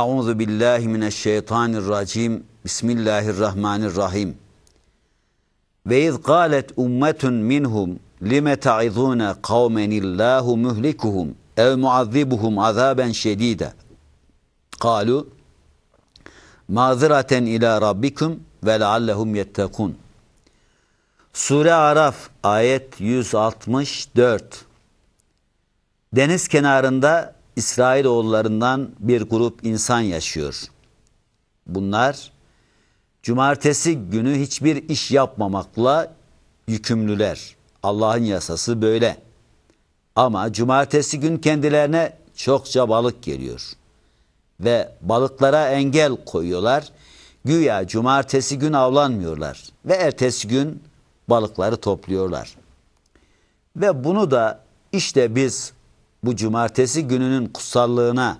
Euzu billahi mineşşeytanirracim. Bismillahirrahmanirrahim. Ve iz qalet ummetun minhum lime ta'izuna kavmen illahu muhlikuhum ev muazzibuhum azaben şedida. Kalu maziraten ila rabbikum ve leallehum yettekun. Sure Araf ayet 164. Deniz kenarında İsrailoğullarından bir grup insan yaşıyor. Bunlar cumartesi günü hiçbir iş yapmamakla yükümlüler. Allah'ın yasası böyle. Ama cumartesi gün kendilerine çokça balık geliyor. Ve balıklara engel koyuyorlar. Güya cumartesi gün avlanmıyorlar. Ve ertesi gün balıkları topluyorlar. Ve bunu da işte biz bu cumartesi gününün kutsallığına,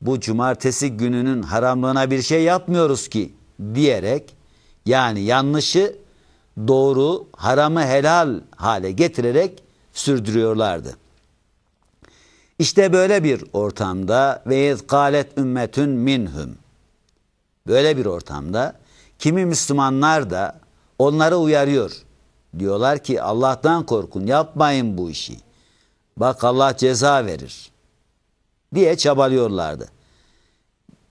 bu cumartesi gününün haramlığına bir şey yapmıyoruz ki diyerek yani yanlışı doğru, haramı helal hale getirerek sürdürüyorlardı. İşte böyle bir ortamda ve iz kalet ümmetün minhum. Böyle bir ortamda kimi Müslümanlar da onları uyarıyor. Diyorlar ki Allah'tan korkun yapmayın bu işi. Bak Allah ceza verir diye çabalıyorlardı.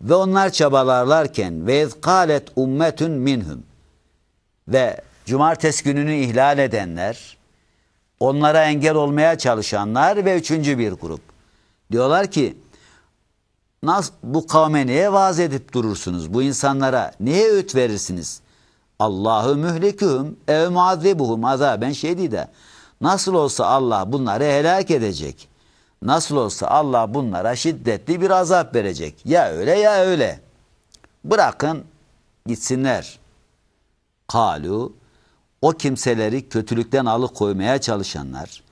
Ve onlar çabalarlarken ve kalet ummetun minhum ve cumartesi gününü ihlal edenler, onlara engel olmaya çalışanlar ve üçüncü bir grup. Diyorlar ki nasıl, bu kavme niye vaaz edip durursunuz? Bu insanlara niye öğüt verirsiniz? Allahu mühlikühüm ev muazzibuhum azaben şedide. Nasıl olsa Allah bunları helak edecek. Nasıl olsa Allah bunlara şiddetli bir azap verecek. Ya öyle ya öyle. Bırakın gitsinler. Kalu o kimseleri kötülükten alıkoymaya çalışanlar,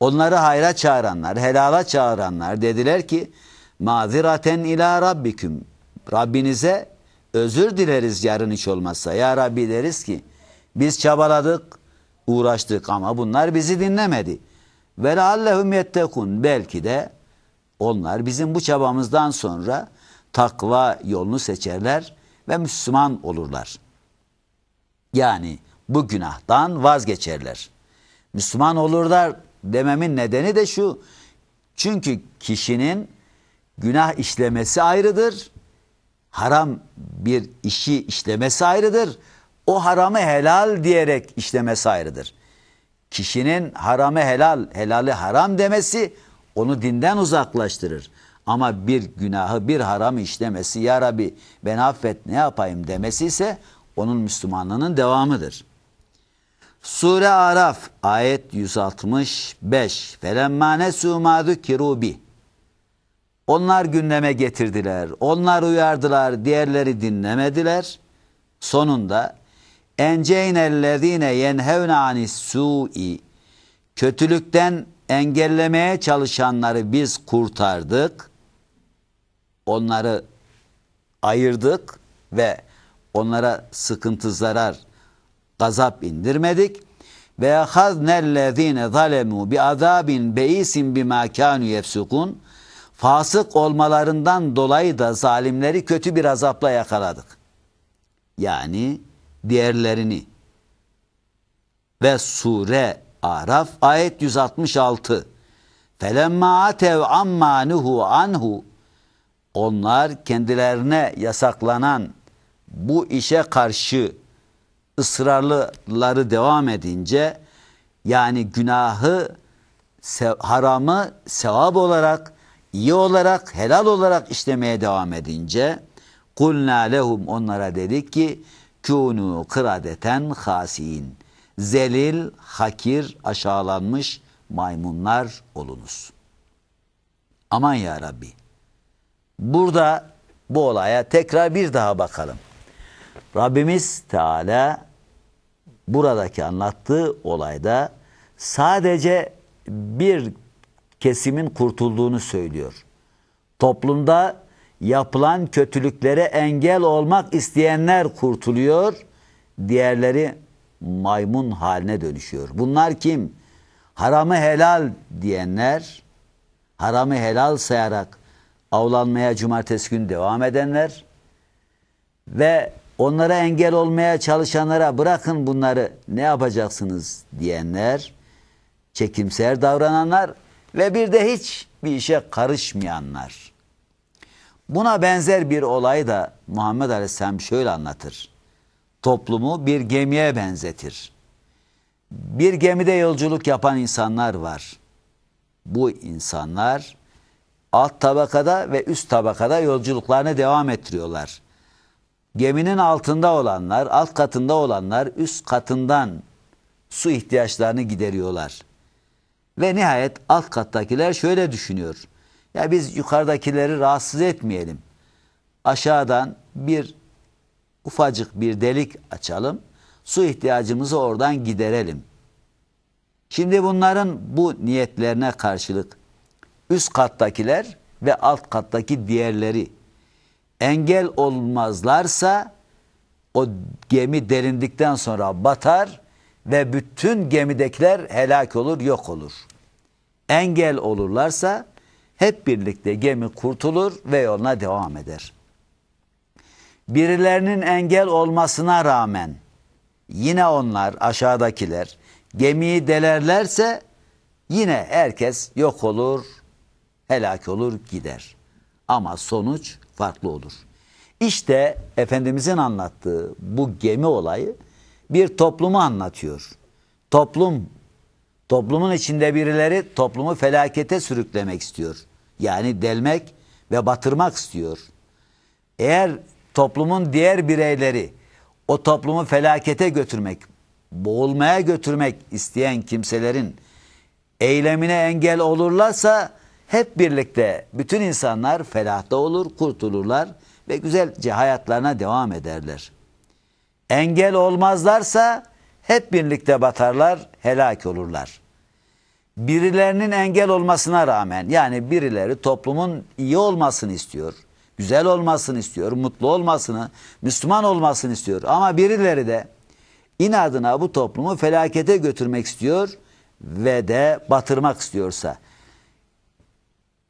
onları hayra çağıranlar, helala çağıranlar dediler ki maziraten ila rabbiküm Rabbinize özür dileriz yarın hiç olmazsa. Ya Rabbi deriz ki biz çabaladık, uğraştık ama bunlar bizi dinlemedi. Ve leallehum yettekun belki de onlar bizim bu çabamızdan sonra takva yolunu seçerler ve Müslüman olurlar. Yani bu günahtan vazgeçerler. Müslüman olurlar dememin nedeni de şu. Çünkü kişinin günah işlemesi ayrıdır. Haram bir işi işlemesi ayrıdır. O haramı helal diyerek işlemesi ayrıdır. Kişinin haramı helal, helali haram demesi onu dinden uzaklaştırır. Ama bir günahı, bir haram işlemesi, ya Rabbi ben affet ne yapayım demesi ise onun Müslümanlığının devamıdır. Sure Araf ayet 165 Felemma nesu ma zukiru bi Onlar gündeme getirdiler. Onlar uyardılar. Diğerleri dinlemediler. Sonunda enceynellezine yenhevne anis su'i kötülükten engellemeye çalışanları biz kurtardık. Onları ayırdık ve onlara sıkıntı zarar gazap indirmedik ve haznellezine zalemu bi azabin beisin bima kanu yefsukun fasık olmalarından dolayı da zalimleri kötü bir azapla yakaladık. Yani diğerlerini. Ve sure Araf ayet 166. Felemma atev amma anhu onlar kendilerine yasaklanan bu işe karşı ısrarlıları devam edince yani günahı haramı sevap olarak iyi olarak helal olarak işlemeye devam edince kulna lehum onlara dedik ki kunu kıradeten hasin zelil hakir aşağılanmış maymunlar olunuz. Aman ya Rabbi. Burada bu olaya tekrar bir daha bakalım. Rabbimiz Teala buradaki anlattığı olayda sadece bir kesimin kurtulduğunu söylüyor. Toplumda yapılan kötülüklere engel olmak isteyenler kurtuluyor, diğerleri maymun haline dönüşüyor. Bunlar kim? Haramı helal diyenler, haramı helal sayarak avlanmaya cumartesi günü devam edenler ve onlara engel olmaya çalışanlara bırakın bunları ne yapacaksınız diyenler, çekimser davrananlar ve bir de hiç bir işe karışmayanlar. Buna benzer bir olay da Muhammed Aleyhisselam şöyle anlatır. Toplumu bir gemiye benzetir. Bir gemide yolculuk yapan insanlar var. Bu insanlar alt tabakada ve üst tabakada yolculuklarını devam ettiriyorlar. Geminin altında olanlar, alt katında olanlar üst katından su ihtiyaçlarını gideriyorlar. Ve nihayet alt kattakiler şöyle düşünüyor. Ya biz yukarıdakileri rahatsız etmeyelim. Aşağıdan bir ufacık bir delik açalım. Su ihtiyacımızı oradan giderelim. Şimdi bunların bu niyetlerine karşılık üst kattakiler ve alt kattaki diğerleri engel olmazlarsa o gemi derindikten sonra batar ve bütün gemidekiler helak olur, yok olur. Engel olurlarsa hep birlikte gemi kurtulur ve yoluna devam eder. Birilerinin engel olmasına rağmen yine onlar aşağıdakiler gemiyi delerlerse yine herkes yok olur, helak olur, gider. Ama sonuç farklı olur. İşte Efendimizin anlattığı bu gemi olayı bir toplumu anlatıyor. Toplum, toplumun içinde birileri toplumu felakete sürüklemek istiyor. Yani delmek ve batırmak istiyor. Eğer toplumun diğer bireyleri o toplumu felakete götürmek, boğulmaya götürmek isteyen kimselerin eylemine engel olurlarsa hep birlikte bütün insanlar felahta olur, kurtulurlar ve güzelce hayatlarına devam ederler. Engel olmazlarsa hep birlikte batarlar, helak olurlar. Birilerinin engel olmasına rağmen yani birileri toplumun iyi olmasını istiyor, güzel olmasını istiyor, mutlu olmasını, Müslüman olmasını istiyor. Ama birileri de inadına bu toplumu felakete götürmek istiyor ve de batırmak istiyorsa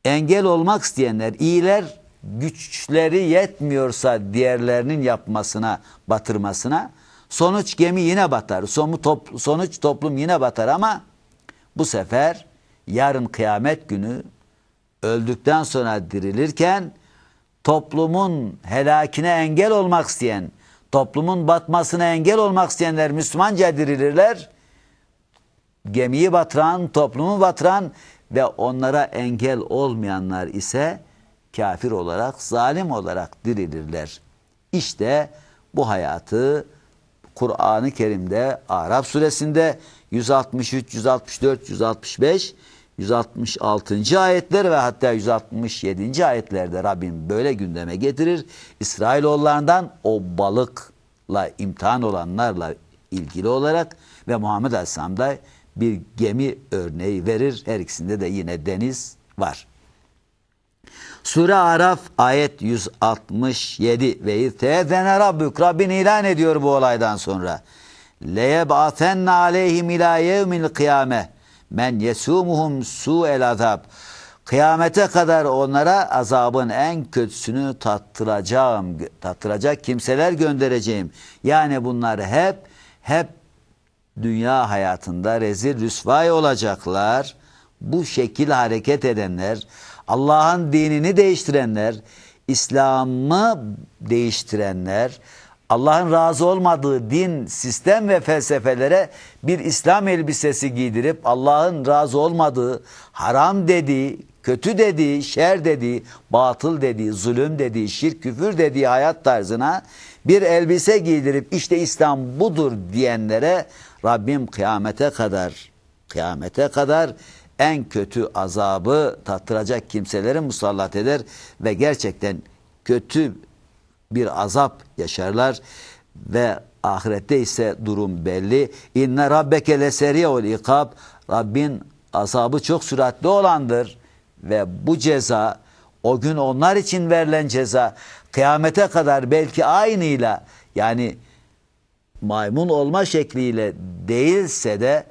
engel olmak isteyenler, iyiler güçleri yetmiyorsa diğerlerinin yapmasına, batırmasına sonuç gemi yine batar. Sonuç toplum yine batar ama bu sefer yarın kıyamet günü öldükten sonra dirilirken toplumun helakine engel olmak isteyen, toplumun batmasına engel olmak isteyenler Müslümanca dirilirler. Gemiyi batıran, toplumu batıran ve onlara engel olmayanlar ise kafir olarak, zalim olarak dirilirler. İşte bu hayatı Kur'an-ı Kerim'de Arap suresinde 163, 164, 165, 166. ayetler ve hatta 167. ayetlerde Rabbim böyle gündeme getirir. İsrailoğullarından o balıkla imtihan olanlarla ilgili olarak ve Muhammed Aleyhisselam'da bir gemi örneği verir. Her ikisinde de yine deniz var. Sure Araf ayet 167 ve iztezene rabbük Rabbin ilan ediyor bu olaydan sonra. Leyeb'atenne aleyhim ila yevmil kıyame men yesumuhum su'el azab. Kıyamete kadar onlara azabın en kötüsünü tattıracağım, tattıracak kimseler göndereceğim. Yani bunlar hep hep dünya hayatında rezil rüsvay olacaklar. Bu şekil hareket edenler, Allah'ın dinini değiştirenler, İslam'ı değiştirenler, Allah'ın razı olmadığı din, sistem ve felsefelere bir İslam elbisesi giydirip Allah'ın razı olmadığı, haram dediği, kötü dediği, şer dediği, batıl dediği, zulüm dediği, şirk, küfür dediği hayat tarzına bir elbise giydirip işte İslam budur diyenlere Rabbim kıyamete kadar kıyamete kadar en kötü azabı tattıracak kimseleri musallat eder ve gerçekten kötü bir azap yaşarlar ve ahirette ise durum belli. İnne rabbeke leseriyeul ikab. Rabbin azabı çok süratli olandır ve bu ceza o gün onlar için verilen ceza kıyamete kadar belki aynıyla yani maymun olma şekliyle değilse de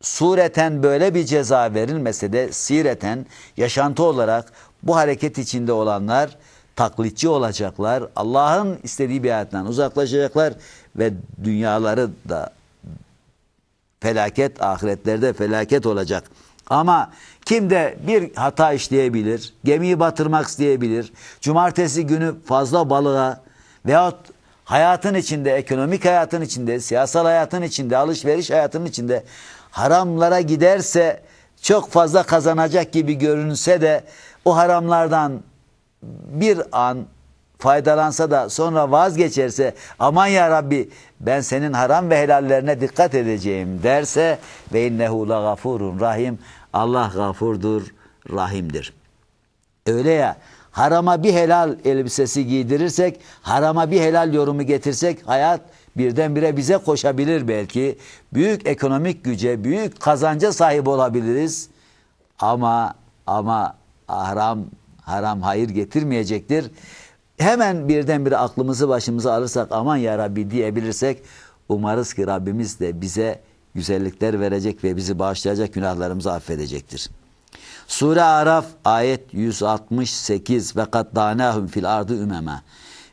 sureten böyle bir ceza verilmese de sireten yaşantı olarak bu hareket içinde olanlar taklitçi olacaklar. Allah'ın istediği bir hayattan uzaklaşacaklar ve dünyaları da felaket, ahiretlerde felaket olacak. Ama kim de bir hata işleyebilir, gemiyi batırmak isteyebilir, cumartesi günü fazla balığa veyahut hayatın içinde, ekonomik hayatın içinde, siyasal hayatın içinde, alışveriş hayatının içinde haramlara giderse çok fazla kazanacak gibi görünse de o haramlardan bir an faydalansa da sonra vazgeçerse aman ya Rabbi ben senin haram ve helallerine dikkat edeceğim derse ve innehu la gafurun rahim Allah gafurdur rahimdir. Öyle ya harama bir helal elbisesi giydirirsek harama bir helal yorumu getirsek hayat birdenbire bize koşabilir belki. Büyük ekonomik güce, büyük kazanca sahip olabiliriz. Ama ama haram haram hayır getirmeyecektir. Hemen birdenbire aklımızı başımıza alırsak aman ya Rabbi diyebilirsek umarız ki Rabbimiz de bize güzellikler verecek ve bizi bağışlayacak günahlarımızı affedecektir. Sure Araf ayet 168 ve kattanahum fil ardı ümeme.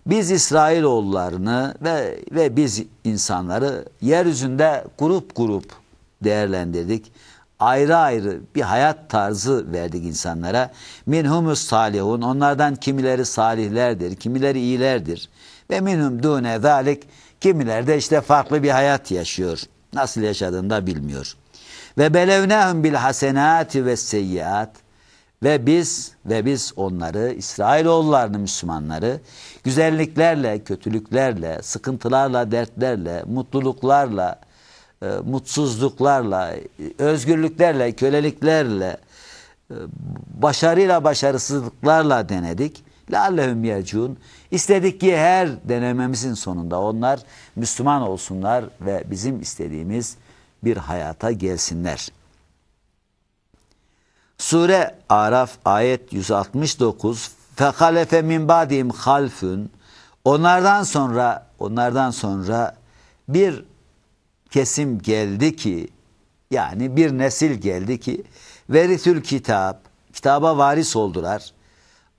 Biz İsrailoğullarını ve ve biz insanları yeryüzünde grup grup değerlendirdik. Ayrı ayrı bir hayat tarzı verdik insanlara. Minhumus salihun onlardan kimileri salihlerdir, kimileri iyilerdir. Ve minhum dune zalik kimileri de işte farklı bir hayat yaşıyor. Nasıl yaşadığını da bilmiyor. Ve belevnehum bil hasenati ve seyyiat ve biz ve biz onları İsrailoğullarını Müslümanları güzelliklerle, kötülüklerle, sıkıntılarla, dertlerle, mutluluklarla, e, mutsuzluklarla, özgürlüklerle, köleliklerle, e, başarıyla, başarısızlıklarla denedik. Lallehum yecun. İstedik ki her denememizin sonunda onlar Müslüman olsunlar ve bizim istediğimiz bir hayata gelsinler. Sure Araf ayet 169 Fekalefe min badim halfün Onlardan sonra onlardan sonra bir kesim geldi ki yani bir nesil geldi ki verisül kitap kitaba varis oldular.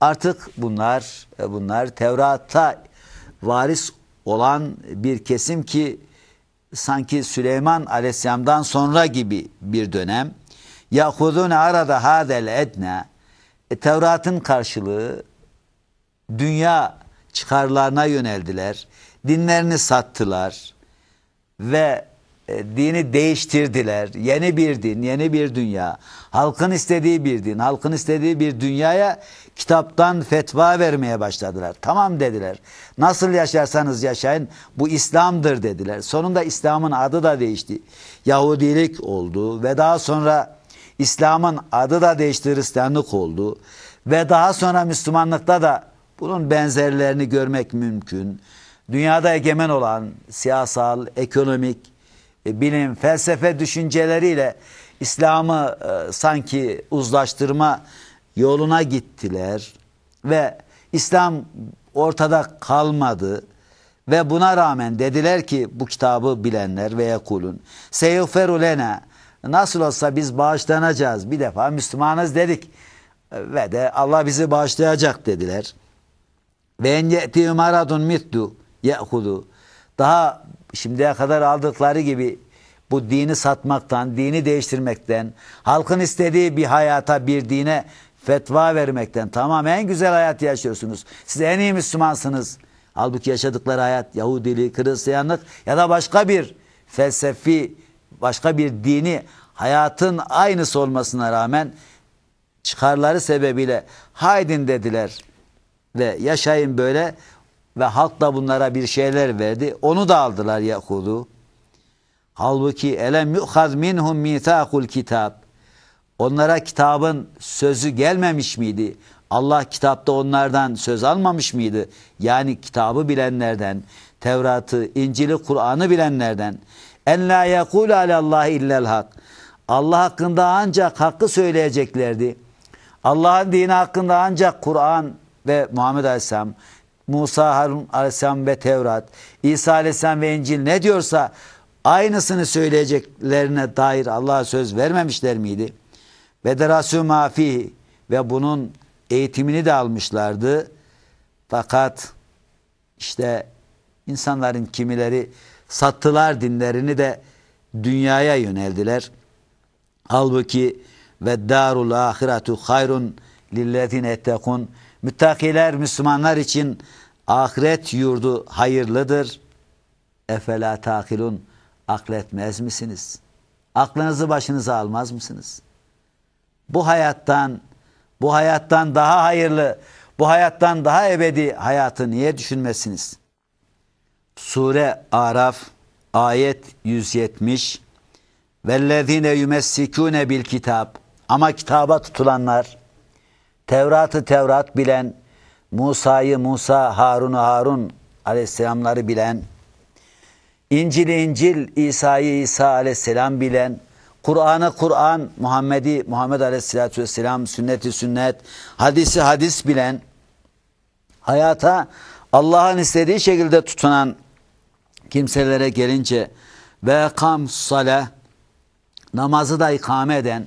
Artık bunlar bunlar Tevrat'a varis olan bir kesim ki sanki Süleyman Aleyhisselam'dan sonra gibi bir dönem Yahudun arada hadel edne e, Tevrat'ın karşılığı dünya çıkarlarına yöneldiler. Dinlerini sattılar ve e, dini değiştirdiler. Yeni bir din, yeni bir dünya. Halkın istediği bir din, halkın istediği bir dünyaya kitaptan fetva vermeye başladılar. Tamam dediler. Nasıl yaşarsanız yaşayın bu İslam'dır dediler. Sonunda İslam'ın adı da değişti. Yahudilik oldu ve daha sonra İslam'ın adı da değişti Hristiyanlık oldu. Ve daha sonra Müslümanlıkta da bunun benzerlerini görmek mümkün. Dünyada egemen olan siyasal, ekonomik, e, bilim, felsefe düşünceleriyle İslam'ı e, sanki uzlaştırma yoluna gittiler ve İslam ortada kalmadı ve buna rağmen dediler ki bu kitabı bilenler veya kulun seyuferu lena nasıl olsa biz bağışlanacağız bir defa Müslümanız dedik ve de Allah bizi bağışlayacak dediler. Ve en ye'ti maradun mittu ye'hudu. Daha şimdiye kadar aldıkları gibi bu dini satmaktan, dini değiştirmekten, halkın istediği bir hayata, bir dine fetva vermekten tamam en güzel hayat yaşıyorsunuz. Siz en iyi Müslümansınız. Halbuki yaşadıkları hayat Yahudilik, Hristiyanlık ya da başka bir felsefi, başka bir dini hayatın aynısı olmasına rağmen çıkarları sebebiyle haydin dediler ve yaşayın böyle ve halk da bunlara bir şeyler verdi. Onu da aldılar Yahudu. Halbuki elem yuhaz minhum mithakul kitap. Onlara kitabın sözü gelmemiş miydi? Allah kitapta onlardan söz almamış mıydı? Yani kitabı bilenlerden, Tevrat'ı, İncil'i, Kur'an'ı bilenlerden en la yekul alallahi illel hak. Allah hakkında ancak hakkı söyleyeceklerdi. Allah'ın dini hakkında ancak Kur'an ve Muhammed Aleyhisselam, Musa Harun Aleyhisselam ve Tevrat, İsa Aleyhisselam ve İncil ne diyorsa aynısını söyleyeceklerine dair Allah'a söz vermemişler miydi? Ve derasu mafi ve bunun eğitimini de almışlardı. Fakat işte insanların kimileri sattılar dinlerini de dünyaya yöneldiler. Halbuki ve darul ahiretu hayrun lillezine ettekun müttakiler Müslümanlar için ahiret yurdu hayırlıdır. Efela takilun akletmez misiniz? Aklınızı başınıza almaz mısınız? Bu hayattan bu hayattan daha hayırlı, bu hayattan daha ebedi hayatı niye düşünmezsiniz? Sure Araf ayet 170 Vellezine yumessikune bil kitap ama kitaba tutulanlar Tevrat'ı Tevrat bilen Musa'yı Musa, Harun'u Harun aleyhisselamları bilen İncil'i İncil, İsa'yı İsa aleyhisselam bilen Kur'an'ı Kur'an, Muhammed'i Muhammed aleyhisselatü vesselam, sünneti sünnet, hadisi hadis bilen hayata Allah'ın istediği şekilde tutunan kimselere gelince ve kam sale namazı da ikame eden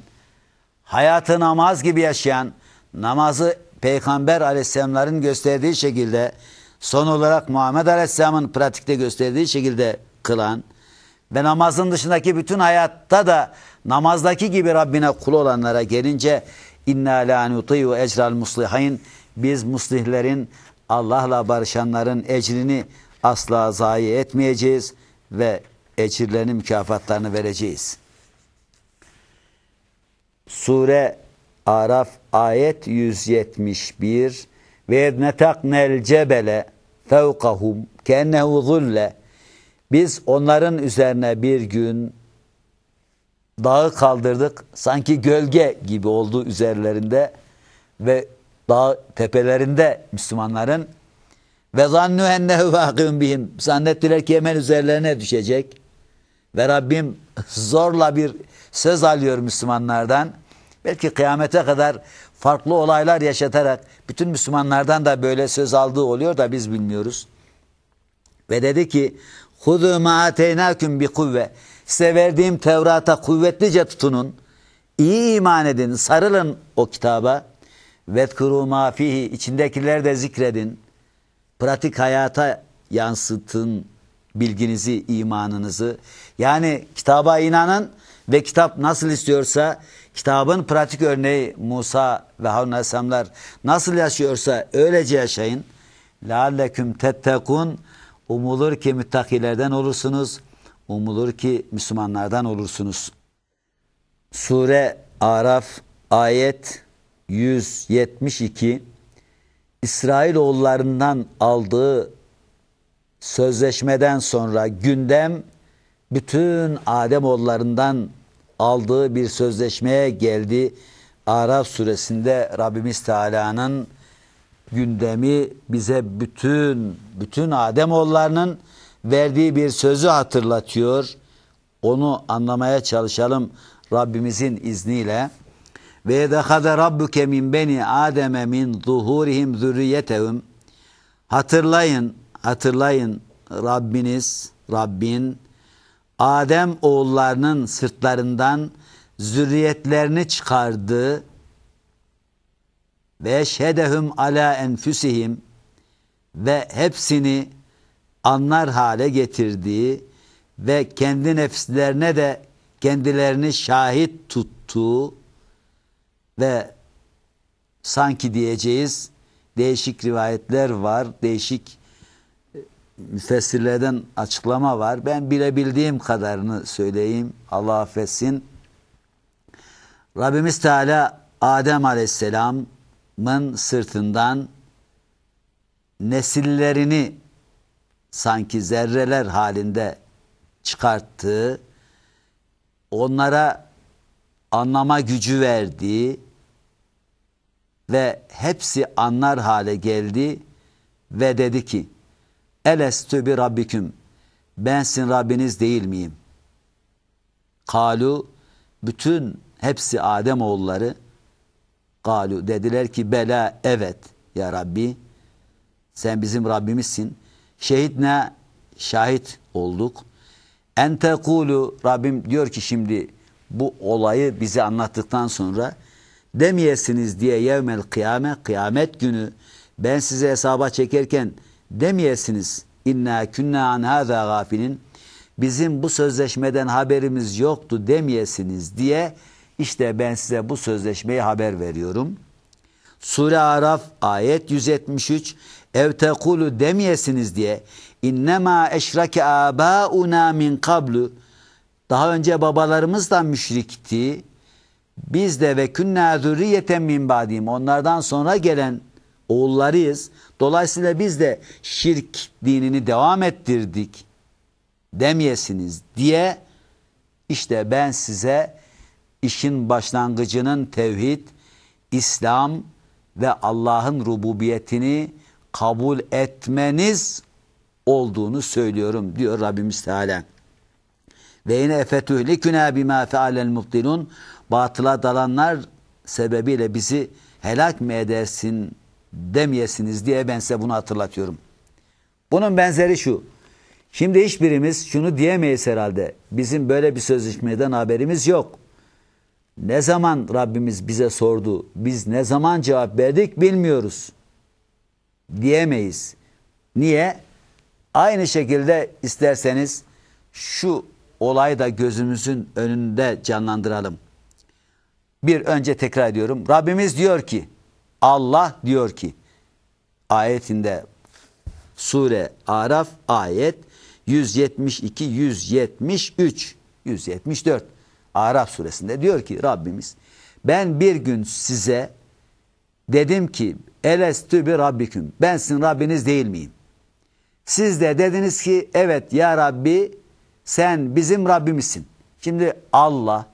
hayatı namaz gibi yaşayan namazı Peygamber aleyhisselamların gösterdiği şekilde son olarak Muhammed aleyhisselamın pratikte gösterdiği şekilde kılan ve namazın dışındaki bütün hayatta da namazdaki gibi Rabbine kul olanlara gelince inna la nutiyu ecral muslihin biz muslihlerin Allah'la barışanların ecrini asla zayi etmeyeceğiz ve ecirlerinin mükafatlarını vereceğiz. Sure Araf ayet 171 ve netaknel cebele fevkahum kennehu zulle. Biz onların üzerine bir gün dağı kaldırdık. Sanki gölge gibi oldu üzerlerinde ve dağ tepelerinde Müslümanların ve zannu ennehu vakıun bihim zannettiler ki hemen üzerlerine düşecek ve Rabbim zorla bir söz alıyor Müslümanlardan belki kıyamete kadar farklı olaylar yaşatarak bütün Müslümanlardan da böyle söz aldığı oluyor da biz bilmiyoruz. Ve dedi ki Hudu ma ateynaküm bi kuvve. Size verdiğim Tevrat'a kuvvetlice tutunun. İyi iman edin, sarılın o kitaba. Vetkuru ma fihi. içindekileri de zikredin Pratik hayata yansıtın bilginizi, imanınızı. Yani kitaba inanın ve kitap nasıl istiyorsa kitabın pratik örneği Musa ve Harun Aleyhisselamlar nasıl yaşıyorsa öylece yaşayın. لَعَلَّكُمْ تَتَّقُونَ Umulur ki müttakilerden olursunuz. Umulur ki Müslümanlardan olursunuz. Sure Araf ayet 172 İsrailoğullarından aldığı sözleşmeden sonra gündem bütün Ademoğullarından aldığı bir sözleşmeye geldi. Araf suresinde Rabbimiz Teala'nın gündemi bize bütün bütün Ademoğullarının verdiği bir sözü hatırlatıyor. Onu anlamaya çalışalım Rabbimizin izniyle. Ve dehade rabbuke min beni ademe min zuhurihim zürriyetehum. Hatırlayın, hatırlayın Rabbiniz, Rabbin Adem oğullarının sırtlarından zürriyetlerini çıkardı. Ve şedehum ala enfüsihim ve hepsini anlar hale getirdiği ve kendi nefslerine de kendilerini şahit tuttuğu ve sanki diyeceğiz değişik rivayetler var, değişik e, müfessirlerden açıklama var. Ben bilebildiğim kadarını söyleyeyim. Allah affetsin. Rabbimiz Teala Adem Aleyhisselam'ın sırtından nesillerini sanki zerreler halinde çıkarttığı, onlara anlama gücü verdiği ve hepsi anlar hale geldi ve dedi ki Elestü bi rabbiküm ben sizin Rabbiniz değil miyim? Kalu bütün hepsi Adem oğulları Kalu dediler ki bela evet ya Rabbi sen bizim Rabbimizsin. Şehit ne? Şahit olduk. En tekulu Rabbim diyor ki şimdi bu olayı bize anlattıktan sonra demeyesiniz diye yevmel kıyame kıyamet günü ben size hesaba çekerken demeyesiniz. İnna künna an hâzâ gafilin bizim bu sözleşmeden haberimiz yoktu demeyesiniz diye işte ben size bu sözleşmeyi haber veriyorum. Sure Araf ayet 173 ev tekulu demeyesiniz diye. İnnema eşrake abauna min kablu. Daha önce babalarımız da müşrikti. Biz de ve künna zürriyeten min badim onlardan sonra gelen oğullarıyız. Dolayısıyla biz de şirk dinini devam ettirdik demeyesiniz diye işte ben size işin başlangıcının tevhid, İslam ve Allah'ın rububiyetini kabul etmeniz olduğunu söylüyorum diyor Rabbimiz Teala. Ve yine efetühliküne bima fealel mubtilun batıla dalanlar sebebiyle bizi helak mı edersin demeyesiniz diye ben size bunu hatırlatıyorum. Bunun benzeri şu. Şimdi hiçbirimiz şunu diyemeyiz herhalde. Bizim böyle bir sözleşmeden haberimiz yok. Ne zaman Rabbimiz bize sordu, biz ne zaman cevap verdik bilmiyoruz. Diyemeyiz. Niye? Aynı şekilde isterseniz şu olayı da gözümüzün önünde canlandıralım. Bir önce tekrar ediyorum. Rabbimiz diyor ki, Allah diyor ki, ayetinde Sure Araf ayet 172, 173, 174 Araf suresinde diyor ki Rabbimiz ben bir gün size dedim ki elestü bir rabbiküm ben sizin Rabbiniz değil miyim? Siz de dediniz ki evet ya Rabbi sen bizim Rabbimizsin. Şimdi Allah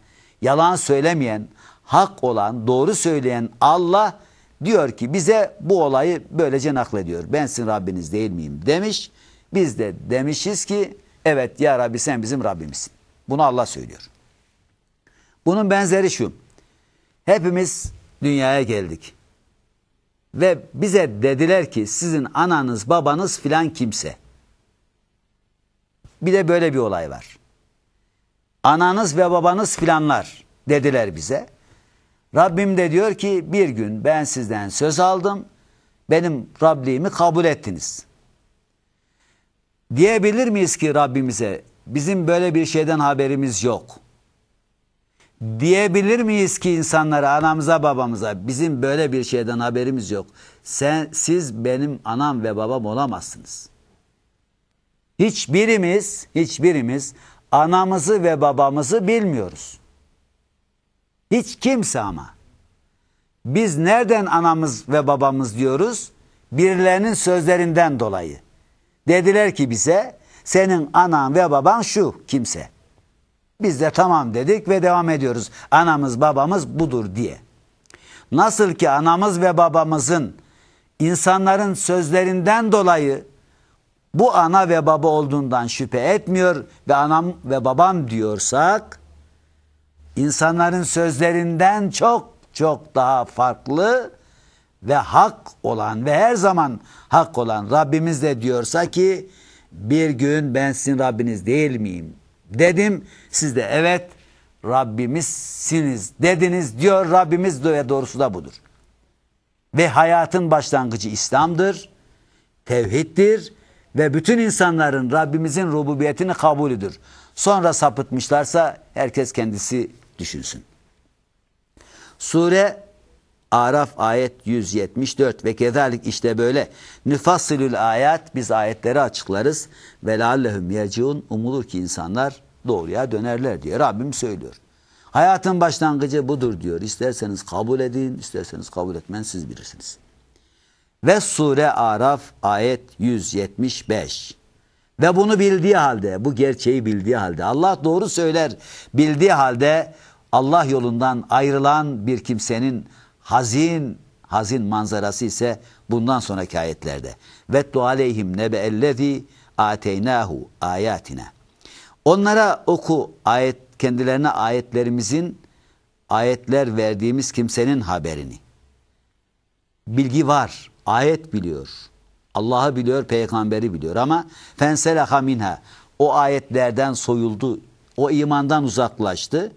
yalan söylemeyen, hak olan, doğru söyleyen Allah diyor ki bize bu olayı böylece naklediyor. Ben sizin Rabbiniz değil miyim demiş. Biz de demişiz ki evet ya Rabbi sen bizim Rabbimizsin. Bunu Allah söylüyor. Bunun benzeri şu. Hepimiz dünyaya geldik. Ve bize dediler ki sizin ananız babanız filan kimse. Bir de böyle bir olay var. Ananız ve babanız filanlar dediler bize. Rabbim de diyor ki bir gün ben sizden söz aldım. Benim Rabliğimi kabul ettiniz. Diyebilir miyiz ki Rabbimize bizim böyle bir şeyden haberimiz yok. Diyebilir miyiz ki insanlara, anamıza, babamıza bizim böyle bir şeyden haberimiz yok. Sen, siz benim anam ve babam olamazsınız. Hiçbirimiz, hiçbirimiz anamızı ve babamızı bilmiyoruz. Hiç kimse ama. Biz nereden anamız ve babamız diyoruz? Birilerinin sözlerinden dolayı. Dediler ki bize senin anan ve baban şu kimse. Biz de tamam dedik ve devam ediyoruz. Anamız babamız budur diye. Nasıl ki anamız ve babamızın insanların sözlerinden dolayı bu ana ve baba olduğundan şüphe etmiyor ve anam ve babam diyorsak insanların sözlerinden çok çok daha farklı ve hak olan ve her zaman hak olan Rabbimiz de diyorsa ki bir gün ben sizin Rabbiniz değil miyim? Dedim siz de evet Rabbimizsiniz dediniz diyor Rabbimiz ve doğrusu da budur. Ve hayatın başlangıcı İslam'dır, tevhiddir ve bütün insanların Rabbimizin rububiyetini kabulüdür. Sonra sapıtmışlarsa herkes kendisi düşünsün. Sure Araf ayet 174 ve kezalik işte böyle nüfassilül ayet biz ayetleri açıklarız ve lallehum yerciun umulur ki insanlar doğruya dönerler diye Rabbim söylüyor. Hayatın başlangıcı budur diyor. İsterseniz kabul edin, isterseniz kabul etmen siz bilirsiniz. Ve sure Araf ayet 175. Ve bunu bildiği halde, bu gerçeği bildiği halde, Allah doğru söyler bildiği halde Allah yolundan ayrılan bir kimsenin hazin hazin manzarası ise bundan sonraki ayetlerde. Ve tu aleyhim nebe ellezî ateynahu ayatina. Onlara oku ayet kendilerine ayetlerimizin ayetler verdiğimiz kimsenin haberini. Bilgi var. Ayet biliyor. Allah'ı biliyor, peygamberi biliyor ama fenselaha minha. o ayetlerden soyuldu. O imandan uzaklaştı.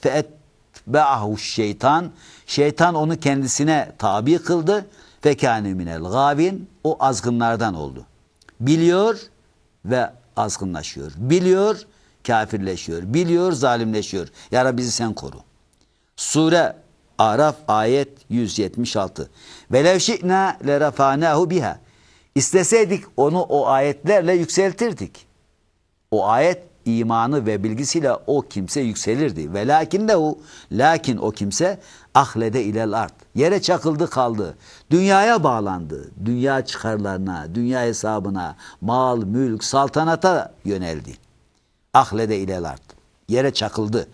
Fe'etbe'ahu şeytan. Şeytan onu kendisine tabi kıldı. Fekâne minel gâvin. O azgınlardan oldu. Biliyor ve azgınlaşıyor. Biliyor, kafirleşiyor. Biliyor, zalimleşiyor. Ya Rabbi bizi sen koru. Sure Araf ayet 176. Velev şi'na lerafanahu biha. İsteseydik onu o ayetlerle yükseltirdik. O ayet imanı ve bilgisiyle o kimse yükselirdi. Ve lakin de o lakin o kimse ahlede ilel art. Yere çakıldı kaldı. Dünyaya bağlandı. Dünya çıkarlarına, dünya hesabına, mal, mülk, saltanata yöneldi. Ahlede ilel art. Yere çakıldı.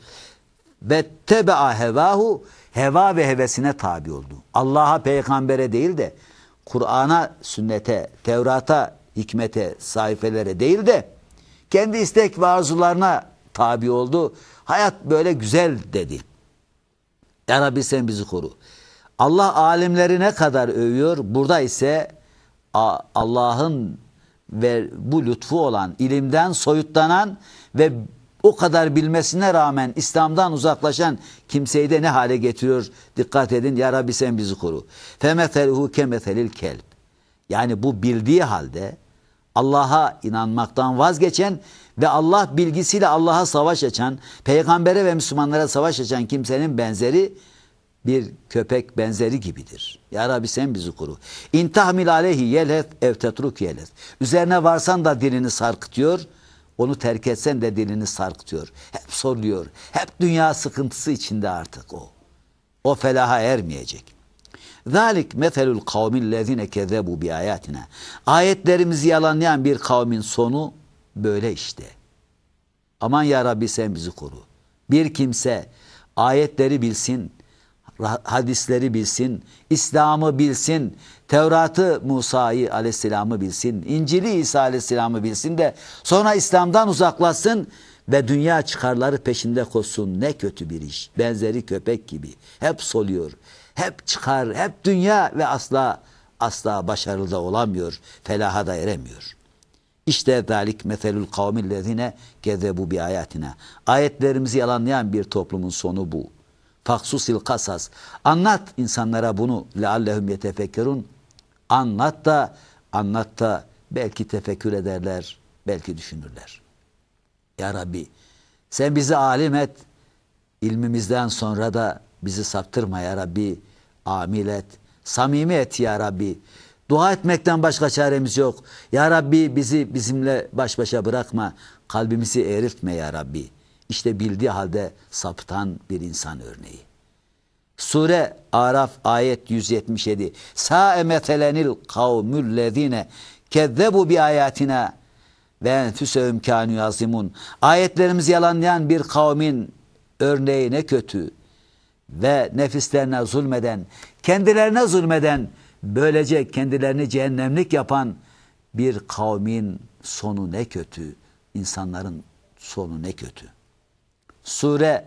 Ve tebea hevahu heva ve hevesine tabi oldu. Allah'a, peygambere değil de Kur'an'a, sünnete, Tevrat'a, hikmete, sayfelere değil de kendi istek ve arzularına tabi oldu. Hayat böyle güzel dedi. Ya Rabbi sen bizi koru. Allah alimleri ne kadar övüyor? Burada ise Allah'ın ve bu lütfu olan, ilimden soyutlanan ve o kadar bilmesine rağmen İslam'dan uzaklaşan kimseyi de ne hale getiriyor? Dikkat edin. Ya Rabbi sen bizi koru. Femetheluhu kemethelil kelb. Yani bu bildiği halde Allah'a inanmaktan vazgeçen ve Allah bilgisiyle Allah'a savaş açan, peygambere ve Müslümanlara savaş açan kimsenin benzeri bir köpek benzeri gibidir. Ya Rabbi sen bizi koru. İntahmil aleyhi yelhet ev tetruk. Üzerine varsan da dilini sarkıtıyor, onu terk etsen de dilini sarkıtıyor. Hep soruyor. Hep dünya sıkıntısı içinde artık o. O felaha ermeyecek. Zalik meselul kavmin lezine kezzebu bi ayatina. Ayetlerimizi yalanlayan bir kavmin sonu böyle işte. Aman ya Rabbi sen bizi koru. Bir kimse ayetleri bilsin, hadisleri bilsin, İslam'ı bilsin, Tevrat'ı Musa'yı aleyhisselamı bilsin, İncil'i İsa aleyhisselamı bilsin de sonra İslam'dan uzaklaşsın ve dünya çıkarları peşinde koşsun. Ne kötü bir iş. Benzeri köpek gibi. Hep soluyor. Hep çıkar. Hep dünya ve asla asla başarılı da olamıyor. Felaha da eremiyor. İşte dalik meselül kavmillezine gezebu bi ayatina. Ayetlerimizi yalanlayan bir toplumun sonu bu. Faksusil kasas. Anlat insanlara bunu. Leallehum yetefekkerun. Anlat da anlat da belki tefekkür ederler, belki düşünürler. Ya Rabbi sen bizi alim et. ilmimizden sonra da bizi saptırma ya Rabbi. Amil et. Samimi et ya Rabbi. Dua etmekten başka çaremiz yok. Ya Rabbi bizi bizimle baş başa bırakma. Kalbimizi eritme ya Rabbi. İşte bildiği halde saptan bir insan örneği. Sure Araf ayet 177. Sa'e metelenil kavmüllezine kezzebu bi ayatina ve enfüsehum kânü yazimun. Ayetlerimizi yalanlayan bir kavmin örneği ne kötü ve nefislerine zulmeden, kendilerine zulmeden, böylece kendilerini cehennemlik yapan bir kavmin sonu ne kötü, insanların sonu ne kötü. Sure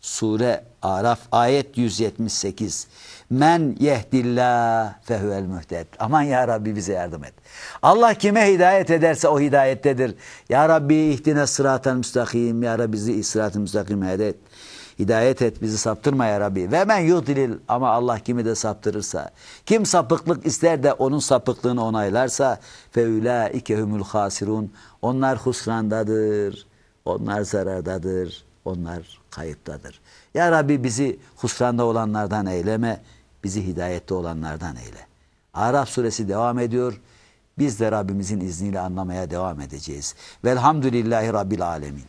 Sure Araf ayet 178. Men yehdillah fehuvel mühted. Aman ya Rabbi bize yardım et. Allah kime hidayet ederse o hidayettedir. Ya Rabbi ihtine sıraten müstakim. Ya Rabbi bizi sıraten müstakim hedet. Hidayet et bizi saptırma ya Rabbi. Ve men yudlil ama Allah kimi de saptırırsa. Kim sapıklık ister de onun sapıklığını onaylarsa fe ulaike humul hasirun. Onlar husrandadır. Onlar zarardadır. Onlar kayıptadır. Ya Rabbi bizi husranda olanlardan eyleme, bizi hidayette olanlardan eyle. Araf suresi devam ediyor. Biz de Rabbimizin izniyle anlamaya devam edeceğiz. Velhamdülillahi Rabbil Alemin.